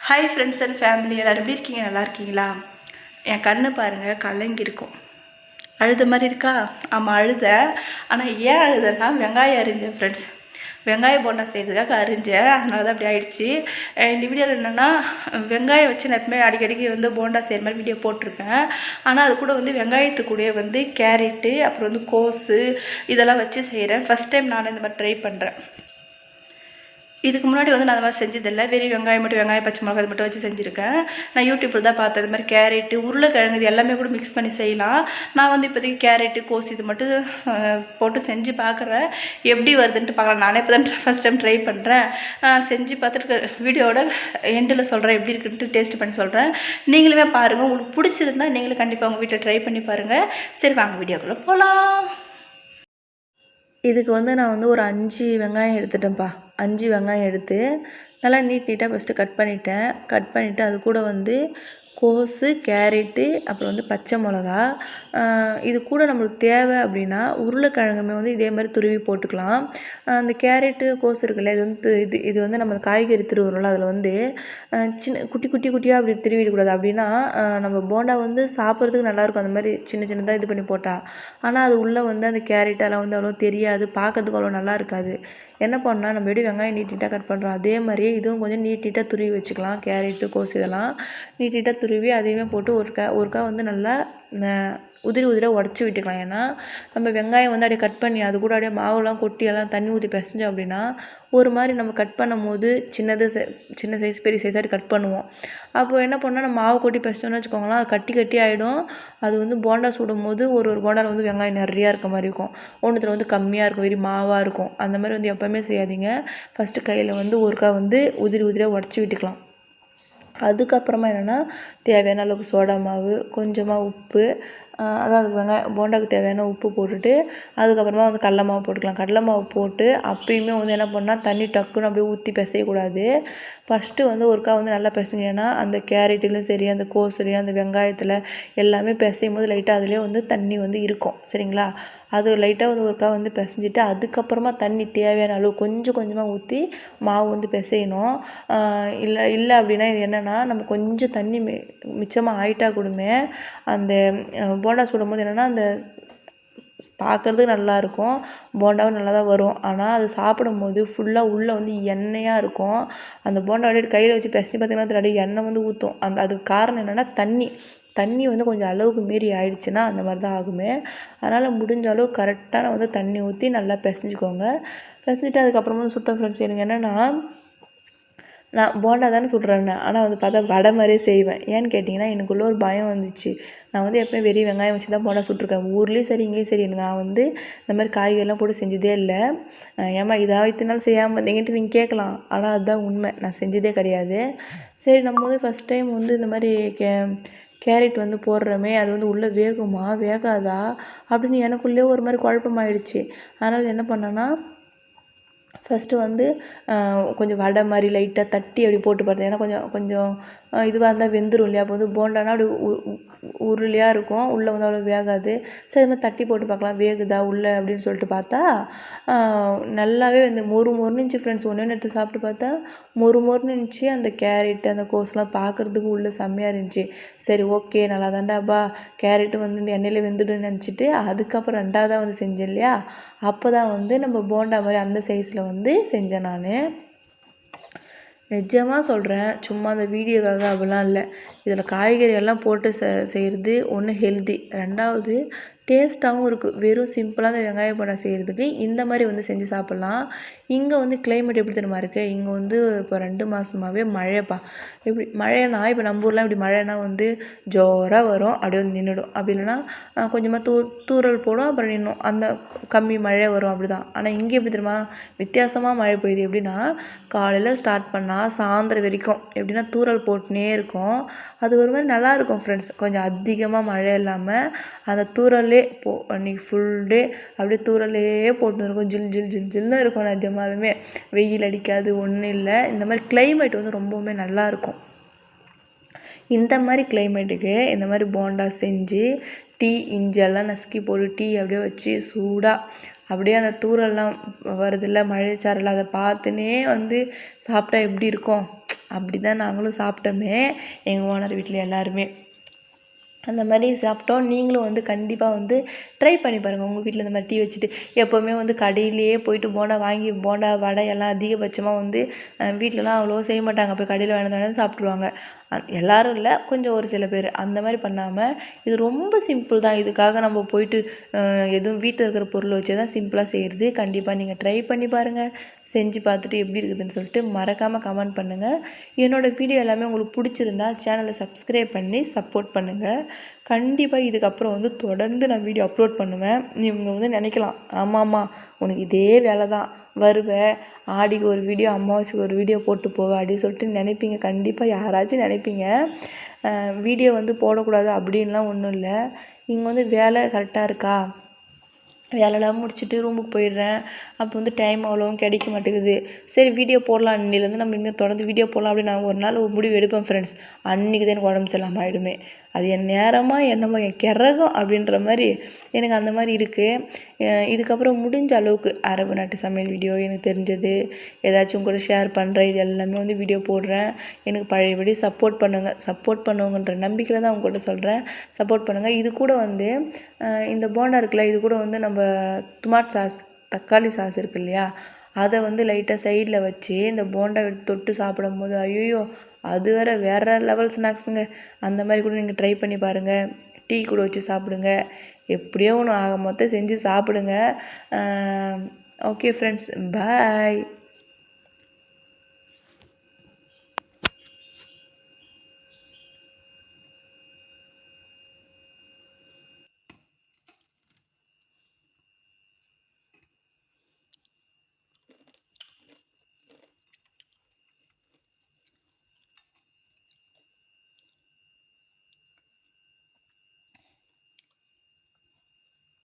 Hi friends and family எல்லோரும் எப்படி இருக்கீங்க? நல்லா இருக்கீங்களா? என் கண்ணு பாருங்கள் கலங்கியிருக்கும் அழுத மாதிரி இருக்கா? ஆமாம் அழுத. ஆனால் ஏன் அழுதன்னா வெங்காயம் அரிஞ்சேன் ஃப்ரெண்ட்ஸ் வெங்காய போண்டா செய்கிறதுக்காக அரிஞ்சேன். அதனால தான் அப்படி ஆயிடுச்சு இந்த வீடியோவில் என்னென்னா வெங்காயம் வச்சு நான் எப்பவுமே அடிக்கடிக்கு வந்து போண்டா செய்கிற மாதிரி வீடியோ போட்டிருக்கேன் ஆனால் அது கூட வந்து வெங்காயத்து வந்து கேரட்டு அப்புறம் வந்து கோஸு இதெல்லாம் வச்சு செய்கிறேன் ஃபஸ்ட் டைம் நான் இந்த மாதிரி ட்ரை பண்ணுறேன் இதுக்கு முன்னாடி வந்து நான் அது மாதிரி செஞ்சதில்லை. வெறும் வெங்காயம் மட்டும் வெங்காயம் பச்சை மிளகாய் அது மட்டும் வச்சு செஞ்சுருக்கேன். நான் யூடியூப்பில் தான் பார்த்தேன். இது மாதிரி கேரட்டு உருளைக்கிழங்கு இது எல்லாமே கூட மிக்ஸ் பண்ணி செய்யலாம். நான் வந்து இப்போதைக்கு கேரட்டு கோஸ் இது மட்டும் போட்டு செஞ்சு பார்க்குறேன். எப்படி வருதுன்ட்டு பார்க்கலாம். நானே இப்போ தான் ஃபஸ்ட் டைம் ட்ரை பண்ணுறேன் செஞ்சு பார்த்துட்டு வீடியோட எண்டில் சொல்கிறேன் எப்படி இருக்குன்ட்டு டேஸ்ட் பண்ணி சொல்கிறேன் நீங்களுமே பாருங்கள் உங்களுக்கு பிடிச்சிருந்தா நீங்களும் கண்டிப்பாக உங்கள் வீட்டில் ட்ரை பண்ணி பாருங்கள் சரி வாங்க வீடியோக்குள்ளே போகலாம் இதுக்கு வந்து நான் வந்து ஒரு அஞ்சு வெங்காயம் எடுத்துட்டேன்ப்பா. அஞ்சு வெங்காயம் எடுத்து நல்லா நீட் நீட்டாக ஃபஸ்ட்டு கட் பண்ணிவிட்டேன் கட் பண்ணிவிட்டு அது கூட வந்து கோஸு கேரட்டு அப்புறம் வந்து பச்சை மிளகா. இது கூட நம்மளுக்கு தேவை அப்படின்னா உருளைக்கிழங்குமே வந்து இதே மாதிரி துருவி போட்டுக்கலாம். அந்த கேரட்டு கோஸ் இருக்குல்ல இது வந்து இது இது வந்து நம்ம காய்கறி திருவுறோம்ல அதில் வந்து சின்ன குட்டி குட்டி குட்டியாக அப்படி திருவிடக்கூடாது. அப்படின்னா நம்ம போண்டா வந்து சாப்பிட்றதுக்கு நல்லாயிருக்கும். அந்த மாதிரி சின்ன சின்னதாக இது பண்ணி போட்டால் ஆனால் அது உள்ளே வந்து அந்த கேரட்டெல்லாம் வந்து அவ்வளோ தெரியாது. பார்க்கறதுக்கு அவ்வளோ நல்லா இருக்காது. என்ன பண்ணால் நம்ம எப்படி வெங்காயம் நீட்டிட்டாக கட் பண்ணுறோம் அதே மாதிரியே இதுவும் கொஞ்சம் நீட்டிட்டாக துருவி வச்சுக்கலாம். கேரட்டு கோஸ் இதெல்லாம் நீட்டிட்டாக துருவி அதையுமே போட்டு ஒருக்கா ஒருக்கா வந்து நல்லா உதிரி உதிரியாக உடச்சி விட்டுக்கலாம். ஏன்னா நம்ம வெங்காயம் வந்து அப்படியே கட் பண்ணி அது கூட அப்படியே மாவுலாம் கொட்டி எல்லாம் தண்ணி ஊற்றி பிசைஞ்சோம் அப்படின்னா ஒரு மாதிரி நம்ம கட் பண்ணும் போது சின்னது சை- சின்ன சைஸ் பெரிய சைஸ் அப்படி கட் பண்ணுவோம். அப்போ என்ன பண்ணால் நம்ம மாவு கொட்டி பிசைச்சோம்னு வச்சுக்கோங்களேன் அது கட்டி கட்டி ஆகிடும் அது வந்து போண்டா சுடும் போது ஒரு ஒரு போண்டாவில் வந்து வெங்காயம் நிறையா இருக்க மாதிரி இருக்கும். ஒன்றுத்தில் வந்து கம்மியாக இருக்கும் வெறி மாவாக இருக்கும். அந்த மாதிரி வந்து எப்போவுமே செய்யாதீங்க. ஃபஸ்ட்டு கையில் வந்து ஒருக்கா வந்து உதிரி உதிரியாக உடச்சி விட்டுக்கலாம். அதுக்கப்புறமா என்னென்னா தேவையான அளவுக்கு சோடா மாவு கொஞ்சமாக உப்பு ஆஹ் அதாவது வெங்காயம் போண்டாவுக்கு தேவையான உப்பு போட்டுட்டு அதுக்கப்புறமா வந்து கடல மாவு போட்டுக்கலாம். கடல மாவு போட்டு அப்பயுமே வந்து என்ன பண்ணால் தண்ணி டக்குன்னு அப்படியே ஊற்றி பிசையக்கூடாது. ஃபஸ்ட்டு வந்து ஒருக்கா வந்து நல்லா பிசைங்க ஏன்னா அந்த கேரட்டிலும் சரி அந்த கோஸ்லையும் அந்த வெங்காயத்தில் எல்லாமே பிசையும் போது லைட்டாக அதுலேயே வந்து தண்ணி வந்து இருக்கும். சரிங்களா? அது லைட்டாக வந்து ஒருக்கா வந்து பிசைஞ்சிட்டு அதுக்கப்புறமா தண்ணி தேவையான அளவு கொஞ்சம் கொஞ்சமாக ஊற்றி மாவு வந்து பிசையணும். இல்லை இல்லை அப்படின்னா இது என்னென்னா நம்ம கொஞ்சம் தண்ணி மி மிச்சமாக ஆயிட்டா கூடமே அந்த போண்டா சுடும்போது என்னென்னா அந்த பார்க்குறதுக்கு நல்லாயிருக்கும் போண்டாவும் நல்லா தான் வரும். ஆனால் அது சாப்பிடும்போது ஃபுல்லாக உள்ளே வந்து எண்ணெயாக இருக்கும். அந்த போண்டா அப்படியே கையில் வச்சு பிசைஞ்சு பார்த்தீங்கன்னா அப்படியே எண்ணெய் வந்து ஊற்றும் அந்த அதுக்கு காரணம் என்னென்னா தண்ணி. தண்ணி வந்து கொஞ்சம் அளவுக்கு மீறி ஆயிடுச்சுன்னா அந்த மாதிரி தான் ஆகுமே. அதனால் முடிஞ்ச அளவு கரெக்டான வந்து தண்ணி ஊற்றி நல்லா பிசைஞ்சுக்கோங்க. பிசைஞ்சிட்டு அதுக்கப்புறமா வந்து சுட்ட ஃப்ரெண்ட்ஸ் எனக்கு என்னென்னா நான் போண்டா தானே சுடுறேன் ஆனால் வந்து பார்த்தா வடை மாதிரியே செய்வேன். ஏன்னு கேட்டிங்கன்னா எனக்குள்ளே ஒரு பயம் வந்துச்சு. நான் வந்து எப்போயும் வெறும் வெங்காயம் வச்சு தான் போண்டா சுட்டிருக்கேன். ஊர்லேயும் சரி இங்கேயும் சரி. நான் வந்து இந்த மாதிரி காய்கறிலாம் போட்டு செஞ்சதே இல்லை. ஏமா ஏம்மா இதாக இத்தனை நாள் செய்யாமல் இருந்தீங்கன்ட்டு நீங்கள் கேட்கலாம். ஆனால் அதுதான் உண்மை. நான் செஞ்சதே கிடையாது. சரி நம்ம வந்து ஃபஸ்ட் டைம் வந்து இந்த மாதிரி கே கேரட் வந்து போடுறோமே அது வந்து உள்ளே வேகுமா? வேகாதா? அப்படின்னு எனக்குள்ளே ஒரு மாதிரி குழப்பமாயிடுச்சு. அதனால் என்ன பண்ணேன்னா ஃபஸ்ட்டு வந்து கொஞ்சம் வடை மாதிரி லைட்டாக தட்டி அப்படி போட்டு பார்த்தேன் ஏன்னா கொஞ்சம் கொஞ்சம் இதுவாக இருந்தால் வெந்துடும் இல்லையா? அப்போ வந்து போண்டானா அப்படி உ- உருளையாக இருக்கும். உள்ளே வந்து அவ்வளோ வேகாது. சரி இது மாதிரி தட்டி போட்டு பார்க்கலாம். வேகுதா உள்ளே அப்படின்னு சொல்லிட்டு பார்த்தா நல்லாவே வந்து மொறு மொறுன்னு இருந்துச்சு ஃப்ரெண்ட்ஸ் ஒன்று எடுத்து சாப்பிட்டு பார்த்தா மொறு மொறுன்னு இருந்துச்சு. அந்த கேரட் அந்த கோஸ்லாம் பார்க்குறதுக்கு உள்ளே செம்மையாக இருந்துச்சு. சரி ஓகே நல்லா தாண்டாப்பா கேரட்டு வந்து இந்த எண்ணெயில் வெந்துடுன்னு நினச்சிட்டு அதுக்கப்புறம் ரெண்டாவதாக வந்து செஞ்சேன் இல்லையா? அப்போ தான் வந்து நம்ம போண்டா மாதிரி அந்த சைஸில் வந்து செஞ்சேன் நான். நிஜமாக சொல்கிறேன் சும்மா அந்த வீடியோக்காக அப்படிலாம் இல்லை. இதில் காய்கறியெல்லாம் போட்டு செ செய்கிறது ஒன்று ஹெல்தி ரெண்டாவது டேஸ்ட்டாகவும் இருக்குது வெறும் சிம்பிளாக அந்த வெங்காய போண்டா செய்கிறதுக்கு இந்த மாதிரி வந்து செஞ்சு சாப்பிட்லாம். இங்கே வந்து கிளைமேட் எப்படி தெரியுமா இருக்குது இங்கே வந்து இப்போ ரெண்டு மாதமாகவே மழைப்பா. எப்படி மழைனா இப்போ நம்ம ஊர்லாம் இப்படி மழைனா வந்து ஜோராக வரும். அப்படியே வந்து நின்றுடும் அப்படி இல்லைன்னா கொஞ்சமாக தூ தூறல் போடும் அப்புறம் நின்றும் அந்த கம்மி மழை வரும் அப்படி தான் ஆனால் இங்கே எப்படி தெரியுமா? வித்தியாசமாக மழை பெய்யுது எப்படின்னா காலையில் ஸ்டார்ட் பண்ணால் சாயந்தரம் வரைக்கும் எப்படின்னா தூறல் போட்டுனே இருக்கும். அது ஒரு மாதிரி நல்லாயிருக்கும் ஃப்ரெண்ட்ஸ் கொஞ்சம் அதிகமாக மழை இல்லாமல் அந்த தூரல்லே போ அன்றைக்கி ஃபுல் டே அப்படியே தூரலே போட்டு இருக்கும். ஜில் ஜில் ஜில் ஜில்னு இருக்கும் நிஜமாலுமே. வெயில் அடிக்காது ஒன்றும் இல்லை. இந்த மாதிரி கிளைமேட் வந்து ரொம்பவுமே நல்லா இருக்கும். இந்த மாதிரி கிளைமேட்டுக்கு இந்த மாதிரி போண்டா செஞ்சு டீ இஞ்செல்லாம் நசுக்கி போட்டு டீ அப்படியே வச்சு சூடாக அப்படியே அந்த தூரெல்லாம் வருதில்ல மழைச்சாரல் அதை பார்த்துனே வந்து சாப்பிட்டா எப்படி இருக்கும்? அப்படி தான் நாங்களும் சாப்பிட்டோமே எங்கள் ஓனர் வீட்டில் எல்லாருமே. அந்த மாதிரி சாப்பிட்டோம். நீங்களும் வந்து கண்டிப்பாக வந்து ட்ரை பண்ணி பாருங்கள் உங்கள் வீட்டில் இந்த மாதிரி டீ வச்சுட்டு எப்போவுமே வந்து கடையிலேயே போயிட்டு போண்டா வாங்கி போண்டா வடை எல்லாம் அதிகபட்சமாக வந்து வீட்டிலலாம் அவ்வளோ செய்ய மாட்டாங்க. போய் கடையில் வேணும் வேணும் சாப்பிட்ருவாங்க எல்லோரும் இல்லை கொஞ்சம் ஒரு சில பேர் அந்த மாதிரி பண்ணாமல் இது ரொம்ப சிம்பிள் தான். இதுக்காக நம்ம போயிட்டு எதுவும் வீட்டில் இருக்கிற பொருள் வச்சு தான் சிம்பிளாக செய்கிறது கண்டிப்பாக நீங்கள் ட்ரை பண்ணி பாருங்கள் செஞ்சு பார்த்துட்டு எப்படி இருக்குதுன்னு சொல்லிட்டு மறக்காமல் கமெண்ட் பண்ணுங்கள் என்னோடய வீடியோ எல்லாமே உங்களுக்கு பிடிச்சிருந்தா சேனலை சப்ஸ்கிரைப் பண்ணி சப்போர்ட் பண்ணுங்கள் கண்டிப்பாக இதுக்கப்புறம் வந்து தொடர்ந்து நான் வீடியோ அப்லோட் பண்ணுவேன். நீங்கள் வந்து நினைக்கலாம் ஆமாம்மா உனக்கு இதே வேலை தான் வருவேன் ஆடிக்கு ஒரு வீடியோ அமாவாசைக்கு ஒரு வீடியோ போட்டு போவேன் அப்படின்னு சொல்லிட்டு நினைப்பீங்க. கண்டிப்பாக யாராச்சும் நினைப்பீங்க. வீடியோ வந்து போடக்கூடாது அப்படின்லாம் ஒன்றும் இல்லை. இங்கே வந்து வேலை கரெக்டாக இருக்கா? வேலைலாம் முடிச்சுட்டு ரூமுக்கு போயிடுறேன். அப்போ வந்து டைம் அவ்வளோவும் கிடைக்க மாட்டேங்குது. சரி வீடியோ போடலாம். அன்னிலேருந்து நம்ம இனிமேல் தொடர்ந்து வீடியோ போடலாம் அப்படின்னு நான் ஒரு நாள் ஒரு முடிவு எடுப்பேன் ஃப்ரெண்ட்ஸ் அன்றைக்கி தான் எனக்கு உடம்பு சரியில்லாமல் ஆகிடுமே அது என் நேரமாக என்னமோ என் கிறகம் அப்படின்ற மாதிரி எனக்கு அந்த மாதிரி இருக்குது இதுக்கப்புறம் முடிஞ்ச அளவுக்கு அரபு நாட்டு சமையல் வீடியோ எனக்கு தெரிஞ்சது. ஏதாச்சும் கூட ஷேர் பண்ணுறேன் இது எல்லாமே வந்து வீடியோ போடுறேன். எனக்கு பழையபடி சப்போர்ட் பண்ணுங்கள் சப்போர்ட் பண்ணுவோங்கன்ற நம்பிக்கையில் தான் உங்கள்கிட்ட சொல்கிறேன் சப்போர்ட் பண்ணுங்கள் இது கூட வந்து இந்த போண்டா இருக்குல்ல இது கூட வந்து நம்ம துமாட் சாஸ் தக்காளி சாஸ் இருக்கு இல்லையா? அதை வந்து லைட்டாக சைடில் வச்சு இந்த போண்டா எடுத்து தொட்டு சாப்பிடும்போது ஐயோ அது வேறு வேறு லெவல் ஸ்நாக்ஸுங்க அந்த மாதிரி கூட நீங்கள் ட்ரை பண்ணி பாருங்கள் டீ கூட வச்சு சாப்பிடுங்க. எப்படியோ ஒன்று ஆக மொத்தம் செஞ்சு சாப்பிடுங்க. Okay friends bye